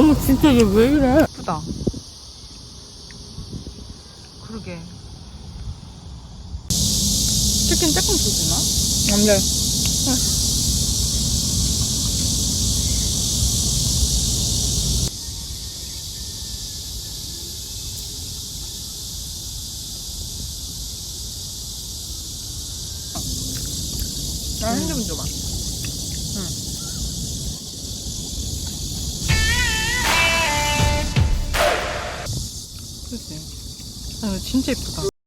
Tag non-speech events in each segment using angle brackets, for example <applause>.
어머 진짜 얘 왜 이래? 예쁘다. 그러게. 치킨 조금 주시나? 안 돼. 나 핸드폰 줘봐. 진짜 예쁘다.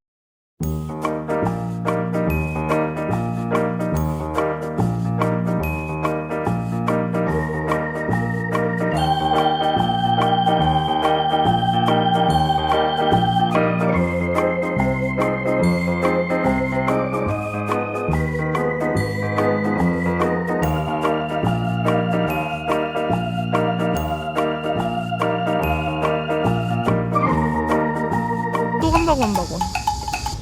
또 간다고 한다고.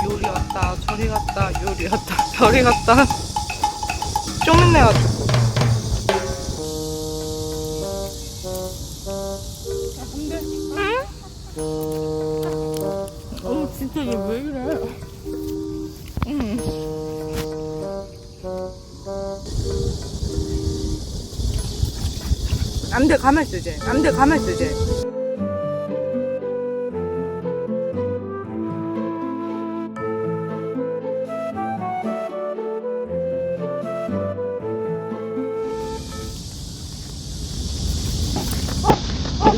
요리 왔다, 저리 갔다, 요리 왔다, <laughs> 저리 갔다. 좀 진짜 얘 왜 이래? 응. 안 돼, 가만 있어, 이제. 안 돼, 가만 있어, 이제.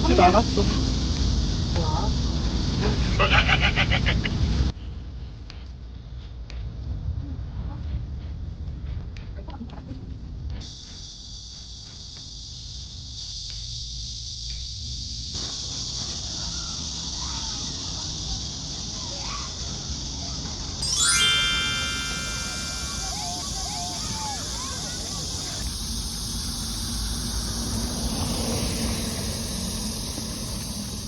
오지 않았어.